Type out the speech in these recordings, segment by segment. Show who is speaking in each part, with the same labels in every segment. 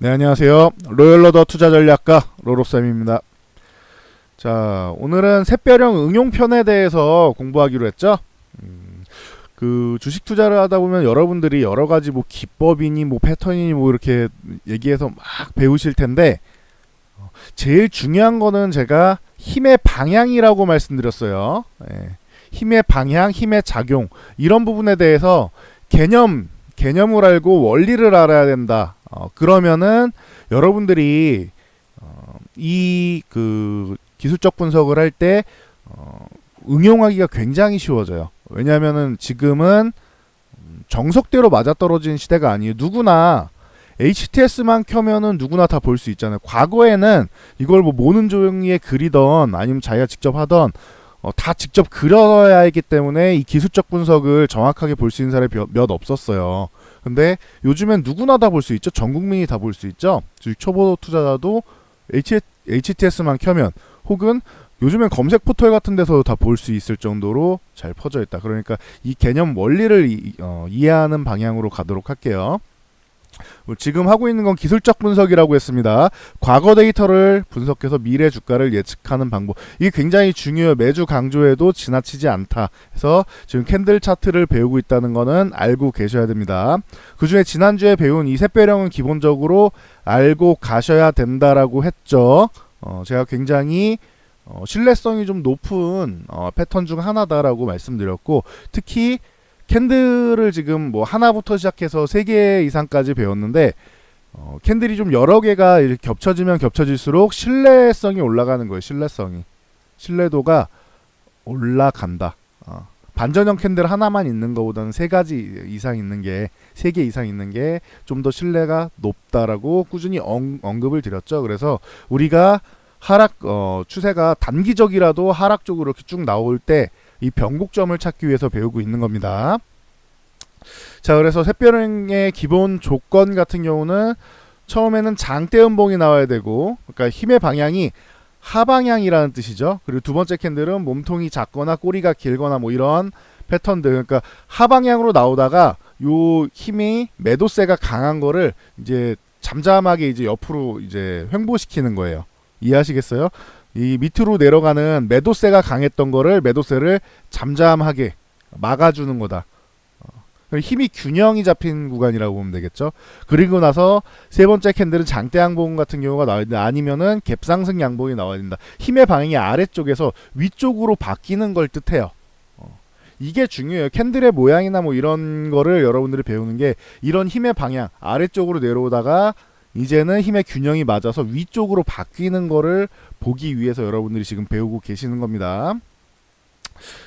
Speaker 1: 네, 안녕하세요. 로열러더 투자 전략가 로로쌤입니다. 자, 오늘은 샛별형 응용편에 대해서 공부하기로 했죠. 음, 그 주식 투자를 하다 보면 여러분들이 여러 가지 뭐 기법이니 뭐 패턴이니 뭐 이렇게 얘기해서 막 배우실 텐데 어, 제일 중요한 거는 제가 힘의 방향이라고 말씀드렸어요. 예. 힘의 방향, 힘의 작용 이런 부분에 대해서 개념 개념을 알고 원리를 알아야 된다. 어, 그러면은 여러분들이 어, 이그 기술적 분석을 할때 어, 응용하기가 굉장히 쉬워져요. 왜냐하면은 지금은 음, 정석대로 맞아떨어지는 시대가 아니에요. 누구나 HTS만 켜면은 누구나 다 볼 수 있잖아요. 과거에는 이걸 뭐 모는 종이에 그리던 아니면 자기가 직접 하던 어, 다 직접 그려야 했기 때문에 이 기술적 분석을 정확하게 볼 수 있는 사람이 몇, 몇 없었어요. 근데 요즘엔 누구나 다 볼 수 있죠. 전 국민이 다 볼 수 있죠. 주식 초보 투자자도 HTS만 켜면 혹은 요즘엔 검색 포털 같은 데서도 다볼 수 있을 정도로 잘 퍼져 있다. 그러니까 이 개념 원리를 이, 어, 이해하는 방향으로 가도록 할게요. 지금 하고 있는 건 기술적 분석이라고 했습니다. 과거 데이터를 분석해서 미래 주가를 예측하는 방법. 이게 굉장히 중요해요. 매주 강조해도 지나치지 않다. 해서 지금 캔들 차트를 배우고 있다는 거는 알고 계셔야 됩니다. 그 중에 지난주에 배운 이 샛별형은 기본적으로 알고 가셔야 된다라고 했죠. 어, 제가 굉장히 어, 신뢰성이 좀 높은 어, 패턴 중 하나다라고 말씀드렸고 특히 캔들을 지금 뭐 하나부터 시작해서 세 개 이상까지 배웠는데 어, 캔들이 좀 여러 개가 겹쳐지면 겹쳐질수록 신뢰성이 올라가는 거예요. 신뢰성이 신뢰도가 올라간다. 어. 반전형 캔들 하나만 있는 것보다는 세 가지 이상 있는 게 세 개 이상 있는 게 좀 더 신뢰가 높다라고 꾸준히 언, 언급을 드렸죠. 그래서 우리가 하락 어, 추세가 단기적이라도 하락 쪽으로 이렇게 쭉 나올 때 이 변곡점을 찾기 위해서 배우고 있는 겁니다. 자, 그래서 샛별행의 기본 조건 같은 경우는 처음에는 장대 음봉이 나와야 되고, 그러니까 힘의 방향이 하방향이라는 뜻이죠. 그리고 두 번째 캔들은 몸통이 작거나 꼬리가 길거나 뭐 이런 패턴들, 그러니까 하방향으로 나오다가 요 힘이 매도세가 강한 거를 이제 잠잠하게 이제 옆으로 이제 횡보시키는 거예요. 이해하시겠어요? 이 밑으로 내려가는 매도세가 강했던 거를 매도세를 잠잠하게 막아주는 거다. 어, 힘이 균형이 잡힌 구간이라고 보면 되겠죠. 그리고 나서 세 번째 캔들은 장대 양봉 같은 경우가 나와야 된다. 아니면은 갭상승 양봉이 나와야 된다. 힘의 방향이 아래쪽에서 위쪽으로 바뀌는 걸 뜻해요. 어, 이게 중요해요. 캔들의 모양이나 뭐 이런 거를 여러분들이 배우는 게 이런 힘의 방향 아래쪽으로 내려오다가 이제는 힘의 균형이 맞아서 위쪽으로 바뀌는 거를 보기 위해서 여러분들이 지금 배우고 계시는 겁니다.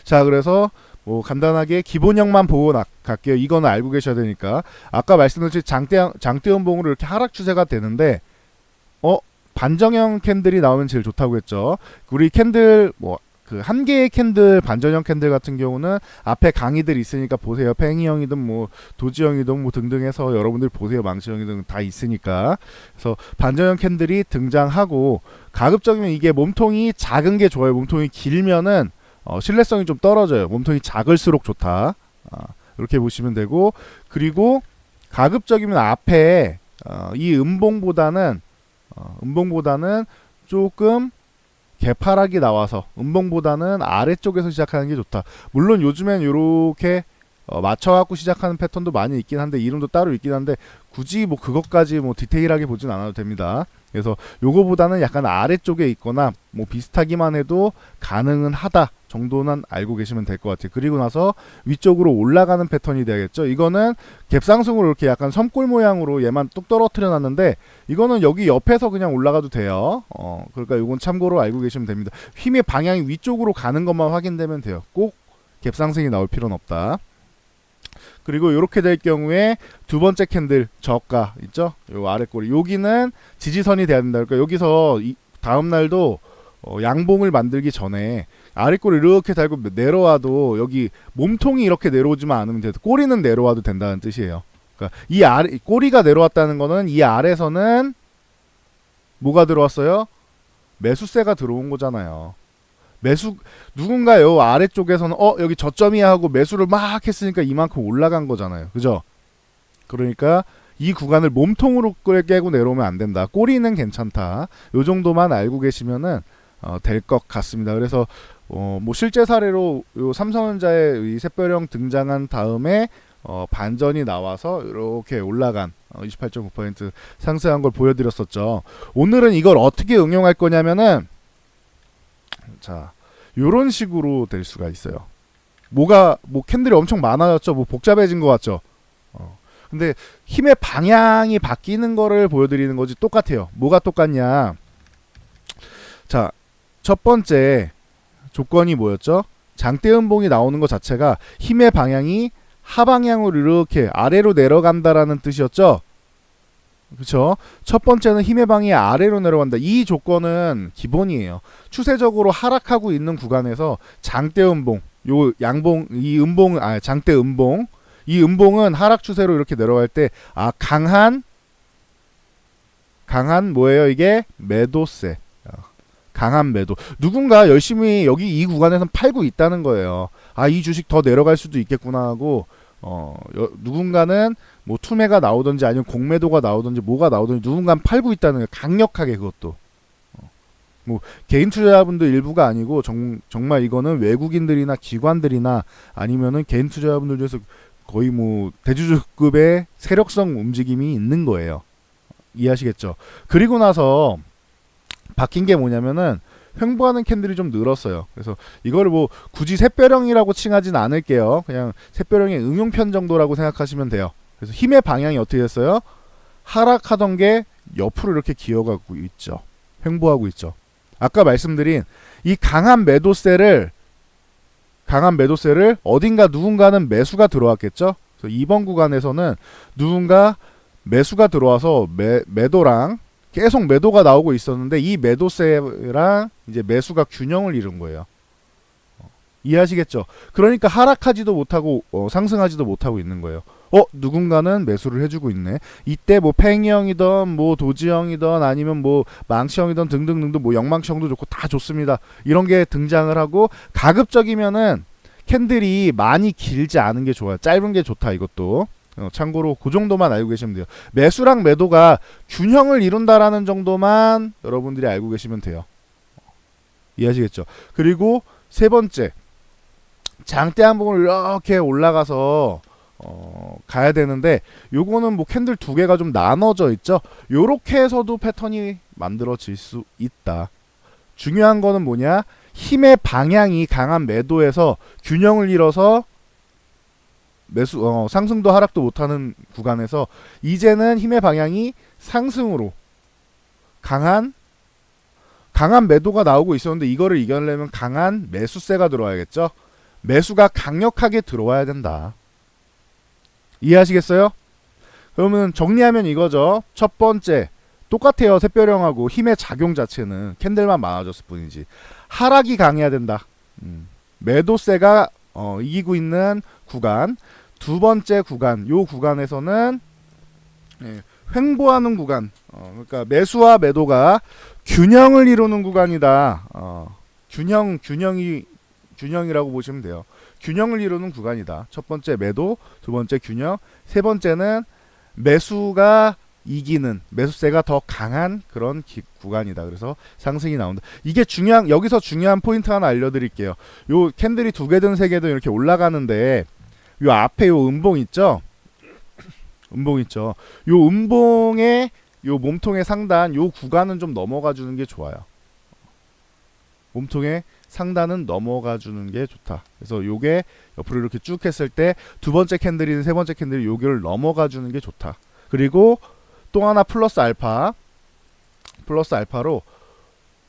Speaker 1: 자, 그래서 뭐 간단하게 기본형만 보고 나, 갈게요. 이거는 알고 계셔야 되니까. 아까 말씀드린 장대 장대음봉으로 이렇게 하락 추세가 되는데 어 반정형 캔들이 나오면 제일 좋다고 했죠. 우리 캔들 뭐 그 한 개의 캔들 반전형 캔들 같은 경우는 앞에 강의들 있으니까 보세요. 팽이형이든 뭐 도지형이든 뭐 등등 해서 여러분들 보세요. 망치형이든 다 있으니까. 그래서 반전형 캔들이 등장하고 가급적이면 이게 몸통이 작은 게 좋아요. 몸통이 길면은 어, 신뢰성이 좀 떨어져요. 몸통이 작을수록 좋다. 아, 이렇게 보시면 되고 그리고 가급적이면 앞에 어, 이 음봉보다는 어, 음봉보다는 조금 개파락이 나와서 음봉보다는 아래쪽에서 시작하는 게 좋다. 물론 요즘엔 이렇게 어, 맞춰갖고 시작하는 패턴도 많이 있긴 한데 이름도 따로 있긴 한데 굳이 뭐 그것까지 뭐 디테일하게 보진 않아도 됩니다. 그래서 요거보다는 약간 아래쪽에 있거나 뭐 비슷하기만 해도 가능은 하다 정도는 알고 계시면 될 것 같아요. 그리고 나서 위쪽으로 올라가는 패턴이 되겠죠. 이거는 갭상승으로 이렇게 약간 섬골 모양으로 얘만 뚝 떨어뜨려 놨는데 이거는 여기 옆에서 그냥 올라가도 돼요. 어, 그러니까 이건 참고로 알고 계시면 됩니다. 힘의 방향이 위쪽으로 가는 것만 확인되면 돼요. 꼭 갭상승이 나올 필요는 없다. 그리고 이렇게 될 경우에 두 번째 캔들 저가 있죠? 요 아래 꼬리 여기는 지지선이 돼야 된다. 그러니까 여기서 이 다음 날도 어, 양봉을 만들기 전에 아래 꼬리 이렇게 달고 내려와도 여기 몸통이 이렇게 내려오지만 않으면 돼도 꼬리는 내려와도 된다는 뜻이에요. 그러니까 이 아래 꼬리가 내려왔다는 거는 이 아래서는 뭐가 들어왔어요? 매수세가 들어온 거잖아요. 매수 누군가 요 아래쪽에서는 어 여기 저점이야 하고 매수를 막 했으니까 이만큼 올라간 거잖아요. 그죠? 그러니까 이 구간을 몸통으로 끌- 깨고 내려오면 안 된다. 꼬리는 괜찮다. 요 정도만 알고 계시면은 어, 될 것 같습니다. 그래서 어, 뭐 실제 사례로 요 삼성전자의 이 샛별형 등장한 다음에 어, 반전이 나와서 이렇게 올라간 어, 28.9% 상승한 걸 보여드렸었죠. 오늘은 이걸 어떻게 응용할 거냐면은 자 요런 식으로 될 수가 있어요. 뭐가 뭐 캔들이 엄청 많아졌죠. 뭐 복잡해진 것 같죠. 어. 근데 힘의 방향이 바뀌는 거를 보여드리는 거지 똑같아요. 뭐가 똑같냐? 자, 첫 번째 조건이 뭐였죠? 장대음봉이 나오는 것 자체가 힘의 방향이 하방향으로 이렇게 아래로 내려간다라는 뜻이었죠. 그렇죠? 첫 번째는 힘의 방향이 아래로 내려간다. 이 조건은 기본이에요. 추세적으로 하락하고 있는 구간에서 장대 음봉, 요 양봉, 이 음봉, 아 장대 음봉, 이 음봉은 하락 추세로 이렇게 내려갈 때 아 강한 강한 뭐예요 이게 매도세. 어, 강한 매도. 누군가 열심히 여기 이 구간에서 팔고 있다는 거예요. 아 이 주식 더 내려갈 수도 있겠구나 하고 어 여- 누군가는 뭐 투매가 나오든지 아니면 공매도가 나오든지 뭐가 나오든지 누군가는 팔고 있다는 거예요. 강력하게 그것도. 어, 뭐 개인 투자자분들 일부가 아니고 정, 정말 이거는 외국인들이나 기관들이나 아니면은 개인 투자자분들 중에서 거의 뭐 대주주급의 세력성 움직임이 있는 거예요. 이해하시겠죠? 그리고 나서 바뀐 게 뭐냐면은 횡보하는 캔들이 좀 늘었어요. 그래서 이거를 뭐 굳이 샛별형이라고 칭하진 않을게요. 그냥 샛별형의 응용편 정도라고 생각하시면 돼요. 그래서 힘의 방향이 어떻게 됐어요? 하락하던 게 옆으로 이렇게 기어가고 있죠. 횡보하고 있죠. 아까 말씀드린 이 강한 매도세를 강한 매도세를 어딘가 누군가는 매수가 들어왔겠죠. 그래서 이번 구간에서는 누군가 매수가 들어와서 매, 매도랑 계속 매도가 나오고 있었는데 이 매도세랑 이제 매수가 균형을 이룬 거예요. 어, 이해하시겠죠? 그러니까 하락하지도 못하고 어, 상승하지도 못하고 있는 거예요. 어 누군가는 매수를 해주고 있네. 이때 뭐 팽형이던 뭐 도지형이던 아니면 뭐 망치형이던 등등등등 뭐 영망치형도 좋고 다 좋습니다. 이런 게 등장을 하고 가급적이면은 캔들이 많이 길지 않은 게 좋아요. 짧은 게 좋다 이것도. 어, 참고로 그 정도만 알고 계시면 돼요. 매수랑 매도가 균형을 이룬다라는 정도만 여러분들이 알고 계시면 돼요. 이해하시겠죠? 그리고 세 번째 장대 한봉을 이렇게 올라가서 어, 가야 되는데 요거는 뭐 캔들 두 개가 좀 나눠져 있죠. 요렇게 해서도 패턴이 만들어질 수 있다. 중요한 거는 뭐냐? 힘의 방향이 강한 매도에서 균형을 잃어서 매수 어, 상승도 하락도 못하는 구간에서 이제는 힘의 방향이 상승으로 강한 강한 매도가 나오고 있었는데 이거를 이겨내려면 강한 매수세가 들어와야겠죠. 매수가 강력하게 들어와야 된다. 이해하시겠어요? 그러면 정리하면 이거죠. 첫 번째 똑같아요. 샛별형하고 힘의 작용 자체는 캔들만 많아졌을 뿐이지 하락이 강해야 된다. 음. 매도세가 어, 이기고 있는 구간 두 번째 구간 요 구간에서는 예, 횡보하는 구간 어, 그러니까 매수와 매도가 균형을 이루는 구간이다. 어, 균형 균형이 균형이라고 보시면 돼요. 균형을 이루는 구간이다. 첫 번째 매도, 두 번째 균형, 세 번째는 매수가 이기는 매수세가 더 강한 그런 기- 구간이다. 그래서 상승이 나온다. 이게 중요한 여기서 중요한 포인트 하나 알려드릴게요. 요 캔들이 두 개든 세 개든 이렇게 올라가는데 요 앞에 요 음봉 있죠? 음봉 있죠. 요 음봉의 요 몸통의 상단 요 구간은 좀 넘어가 주는 게 좋아요. 몸통의 상단은 넘어가 주는 게 좋다. 그래서 요게 옆으로 이렇게 쭉 했을 때 두 번째 캔들이든 세 번째 캔들이 요기를 넘어가 주는 게 좋다. 그리고 또 하나 플러스 알파 플러스 알파로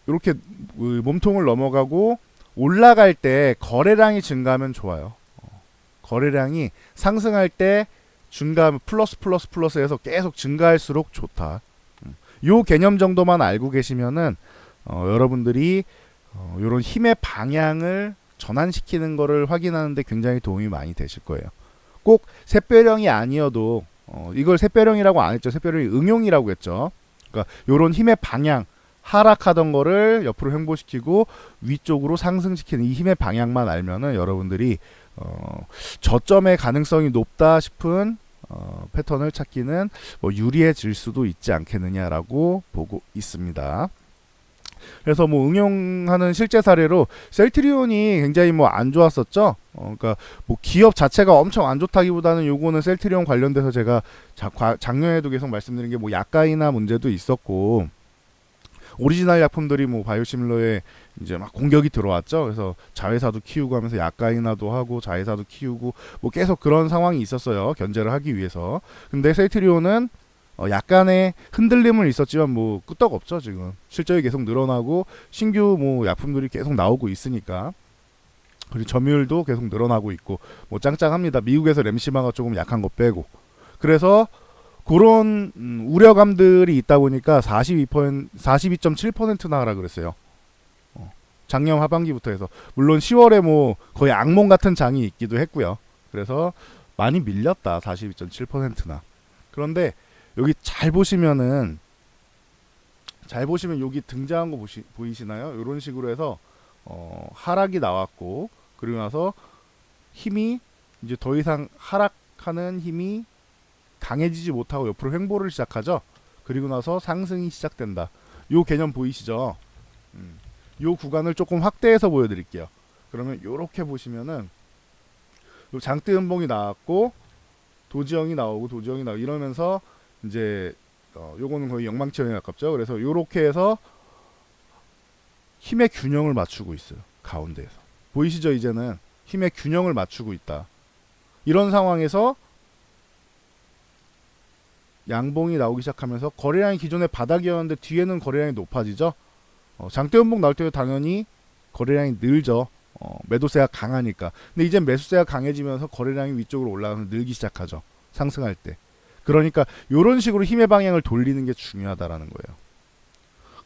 Speaker 1: 이렇게 그 몸통을 넘어가고 올라갈 때 거래량이 증가하면 좋아요. 어, 거래량이 상승할 때 증가 플러스 플러스 플러스해서 계속 증가할수록 좋다. 음, 요 개념 정도만 알고 계시면은 어, 여러분들이 어, 이런 힘의 방향을 전환시키는 거를 확인하는데 굉장히 도움이 많이 되실 거예요. 꼭 샛별형이 아니어도 어, 이걸 샛별형이라고 안 했죠. 샛별형이 응용이라고 했죠. 그러니까 이런 힘의 방향 하락하던 거를 옆으로 횡보시키고 위쪽으로 상승시키는 이 힘의 방향만 알면은 여러분들이 어, 저점의 가능성이 높다 싶은 어, 패턴을 찾기는 뭐 유리해질 수도 있지 않겠느냐라고 보고 있습니다. 그래서 뭐 응용하는 실제 사례로 셀트리온이 굉장히 뭐 안 좋았었죠. 어, 그러니까 뭐 기업 자체가 엄청 안 좋다기보다는 요거는 셀트리온 관련돼서 제가 자, 과, 작년에도 계속 말씀드린 게 뭐 약가이나 문제도 있었고 오리지널 약품들이 뭐 바이오시밀러에 이제 막 공격이 들어왔죠. 그래서 자회사도 키우고 하면서 약가이나도 하고 자회사도 키우고 뭐 계속 그런 상황이 있었어요. 견제를 하기 위해서. 근데 셀트리온은 어 약간의 흔들림은 있었지만 뭐 끄떡 없죠 지금. 실적이 계속 늘어나고 신규 뭐 약품들이 계속 나오고 있으니까. 그리고 점유율도 계속 늘어나고 있고 뭐 짱짱합니다. 미국에서 램시마가 조금 약한 거 빼고. 그래서 그런 음, 우려감들이 있다 보니까 42% 42.7%나 하라 그랬어요. 어, 작년 하반기부터 해서. 물론 10월에 뭐 거의 악몽 같은 장이 있기도 했고요. 그래서 많이 밀렸다 42.7%나. 그런데 여기 잘 보시면은 잘 보시면 여기 등장한 거 보시, 보이시나요? 이런 식으로 해서 어, 하락이 나왔고 그리고 나서 힘이 이제 더 이상 하락하는 힘이 강해지지 못하고 옆으로 횡보를 시작하죠. 그리고 나서 상승이 시작된다. 요 개념 보이시죠? 음, 요 구간을 조금 확대해서 보여드릴게요. 그러면 요렇게 보시면은 요 장대 음봉이 나왔고 도지형이 나오고 도지형이 나오고 이러면서 이제 어, 요거는 거의 영망치형에 가깝죠. 그래서 요렇게 해서 힘의 균형을 맞추고 있어요. 가운데에서. 보이시죠? 이제는 힘의 균형을 맞추고 있다. 이런 상황에서 양봉이 나오기 시작하면서 거래량이 기존에 바닥이었는데 뒤에는 거래량이 높아지죠. 어, 장대 음봉 나올 때 당연히 거래량이 늘죠. 어, 매도세가 강하니까. 근데 이제 매수세가 강해지면서 거래량이 위쪽으로 올라가서 늘기 시작하죠. 상승할 때. 그러니까 이런 식으로 힘의 방향을 돌리는 게 중요하다라는 거예요.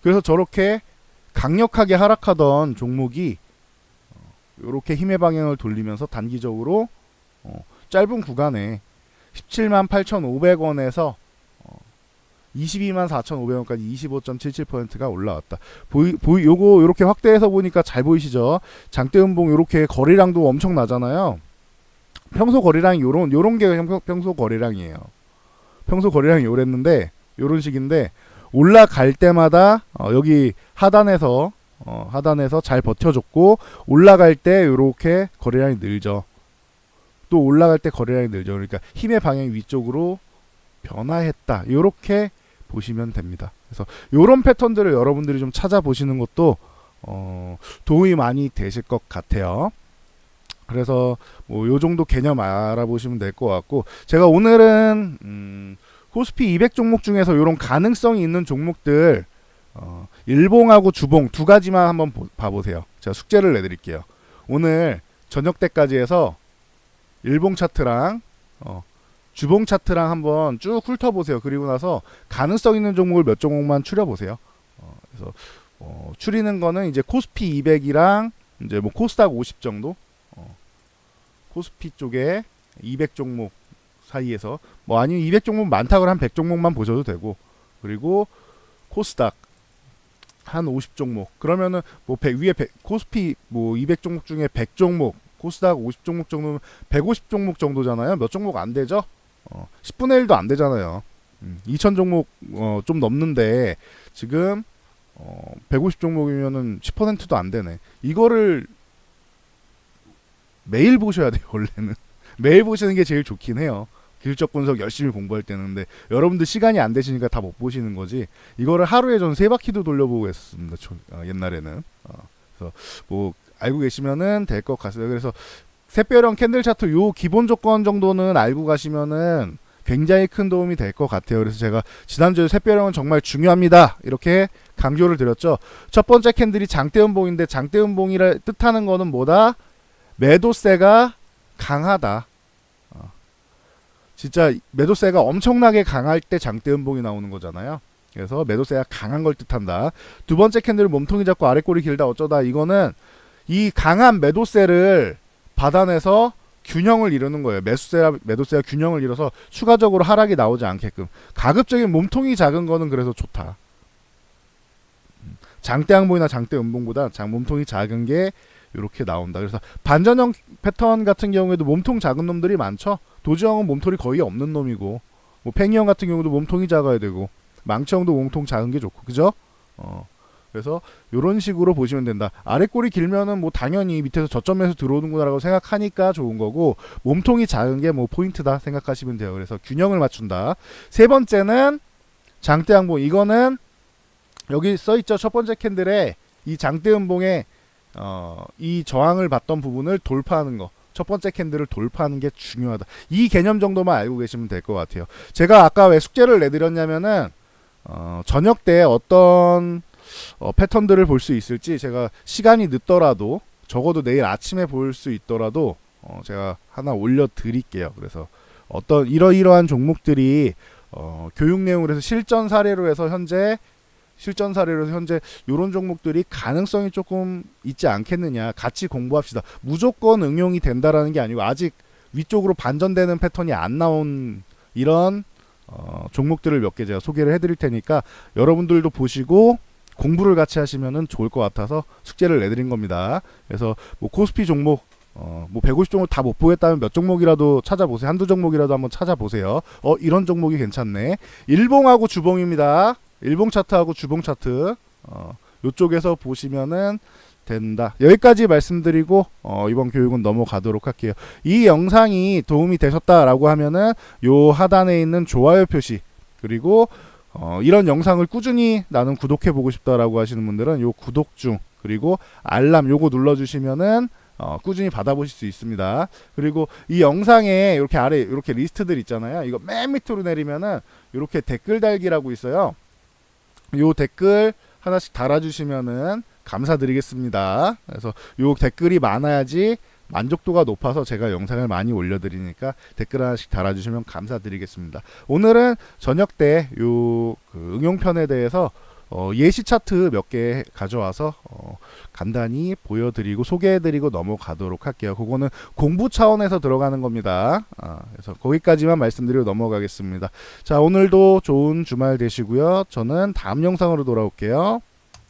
Speaker 1: 그래서 저렇게 강력하게 하락하던 종목이 이렇게 힘의 방향을 돌리면서 단기적으로 어, 짧은 구간에 17만 8,500원에서 어, 22만 4,500원까지 25.77%가 올라왔다. 보이 보이 요거 요렇게 확대해서 보니까 잘 보이시죠? 장대 음봉 요렇게 거래량도 엄청 나잖아요. 평소 거래량이 요런 요런 게 평- 평소 거래량이에요. 평소 거래량이 요랬는데 요런 식인데 올라갈 때마다 어, 여기 하단에서 어, 하단에서 잘 버텨줬고 올라갈 때 요렇게 거래량이 늘죠. 또 올라갈 때 거래량이 늘죠. 그러니까 힘의 방향이 위쪽으로 변화했다. 요렇게 보시면 됩니다. 그래서 요런 패턴들을 여러분들이 좀 찾아보시는 것도 어, 도움이 많이 되실 것 같아요. 그래서 뭐 요 정도 개념 알아보시면 될 것 같고 제가 오늘은 음, 코스피 200 종목 중에서 이런 가능성이 있는 종목들 어, 일봉하고 주봉 두 가지만 한번 보- 봐보세요. 제가 숙제를 내드릴게요. 오늘 저녁 때까지 해서 일봉 차트랑 어, 주봉 차트랑 한번 쭉 훑어보세요. 그리고 나서 가능성 있는 종목을 몇 종목만 추려보세요. 어, 그래서 어, 추리는 거는 이제 코스피 200이랑 이제 뭐 코스닥 50 정도 어, 코스피 쪽에 200 종목 사이에서 뭐 아니면 200 종목 많다 그러면 한100 종목만 보셔도 되고 그리고 코스닥 한 50 종목. 그러면은 뭐 100, 위에 100, 코스피 뭐 200 종목 중에 100 종목 코스닥 50 종목 정도면 150 종목 정도잖아요. 몇 종목 안 되죠? 어, 10분의 1도 안 되잖아요. 음, 2000 종목 어, 좀 넘는데 지금 어, 150 종목이면은 10%도 안 되네. 이거를 매일 보셔야 돼요 원래는. 매일 보시는 게 제일 좋긴 해요. 길적 분석 열심히 공부할 때는. 근데 여러분들 시간이 안 되시니까 다 못 보시는 거지. 이거를 하루에 전 세 바퀴도 돌려보고 했습니다 초- 어, 옛날에는. 어, 그래서 뭐 알고 계시면은 될 것 같습니다. 그래서 새별형 캔들 차트 요 기본 조건 정도는 알고 가시면은 굉장히 큰 도움이 될 것 같아요. 그래서 제가 지난주에 새별형은 정말 중요합니다. 이렇게 강조를 드렸죠. 첫 번째 캔들이 장대 음봉인데 장대 음봉이라 뜻하는 거는 뭐다 매도세가 강하다 어. 진짜 매도세가 엄청나게 강할 때 장대 음봉이 나오는 거잖아요. 그래서 매도세가 강한 걸 뜻한다. 두 번째 캔들 몸통이 잡고 아랫골이 길다 어쩌다 이거는 이 강한 매도세를 받아내서 균형을 이루는 거예요. 매수세와 매도세가 균형을 이뤄서 추가적으로 하락이 나오지 않게끔 가급적인 몸통이 작은 거는 그래서 좋다. 음, 장대 항봉이나 장대 음봉보다 장 몸통이 작은 게 이렇게 나온다. 그래서 반전형 패턴 같은 경우에도 몸통 작은 놈들이 많죠. 도지형은 몸통이 거의 없는 놈이고, 뭐 팽이형 같은 경우도 몸통이 작아야 되고, 망치형도 몸통 작은 게 좋고, 그죠? 어. 그래서 이런 식으로 보시면 된다. 아래 꼬리 길면은 뭐 당연히 밑에서 저점에서 들어오는구나라고 생각하니까 좋은 거고 몸통이 작은 게 뭐 포인트다 생각하시면 돼요. 그래서 균형을 맞춘다. 세 번째는 장대 항봉. 이거는 여기 써 있죠. 첫 번째 캔들에 이 장대 음봉에 어, 이 저항을 받던 부분을 돌파하는 거. 첫 번째 캔들을 돌파하는 게 중요하다. 이 개념 정도만 알고 계시면 될 것 같아요. 제가 아까 왜 숙제를 내드렸냐면은 어, 저녁 때 어떤 어, 패턴들을 볼 수 있을지 제가 시간이 늦더라도 적어도 내일 아침에 볼 수 있더라도 어, 제가 하나 올려드릴게요. 그래서 어떤 이러이러한 종목들이 어, 교육 내용으로 해서 실전 사례로 해서 현재 실전 사례로 현재 이런 종목들이 가능성이 조금 있지 않겠느냐 같이 공부합시다. 무조건 응용이 된다라는 게 아니고 아직 위쪽으로 반전되는 패턴이 안 나온 이런 어, 종목들을 몇 개 제가 소개를 해드릴 테니까 여러분들도 보시고 공부를 같이 하시면은 좋을 것 같아서 숙제를 내드린 겁니다. 그래서 뭐 코스피 종목 어, 뭐 150 종목 다 못 보겠다면 몇 종목이라도 찾아보세요. 한두 종목이라도 한번 찾아보세요. 어, 이런 종목이 괜찮네. 일봉하고 주봉입니다. 일봉 차트하고 주봉 차트. 어, 요쪽에서 보시면은 된다. 여기까지 말씀드리고 어, 이번 교육은 넘어가도록 할게요. 이 영상이 도움이 되셨다라고 하면은 요 하단에 있는 좋아요 표시 그리고 어, 이런 영상을 꾸준히 나는 구독해 보고 싶다라고 하시는 분들은 요 구독 중 그리고 알람 요거 눌러 주시면은 어, 꾸준히 받아보실 수 있습니다. 그리고 이 영상에 이렇게 아래 이렇게 리스트들 있잖아요. 이거 맨 밑으로 내리면은 이렇게 댓글 달기라고 있어요. 요 댓글 하나씩 달아주시면은 감사드리겠습니다. 그래서 요 댓글이 많아야지 만족도가 높아서 제가 영상을 많이 올려드리니까 댓글 하나씩 달아주시면 감사드리겠습니다. 오늘은 저녁 때 요 그 응용편에 대해서 어, 예시 차트 몇 개 가져와서 어, 간단히 보여드리고 소개해드리고 넘어가도록 할게요. 그거는 공부 차원에서 들어가는 겁니다. 아, 그래서 거기까지만 말씀드리고 넘어가겠습니다. 자 오늘도 좋은 주말 되시고요. 저는 다음 영상으로 돌아올게요.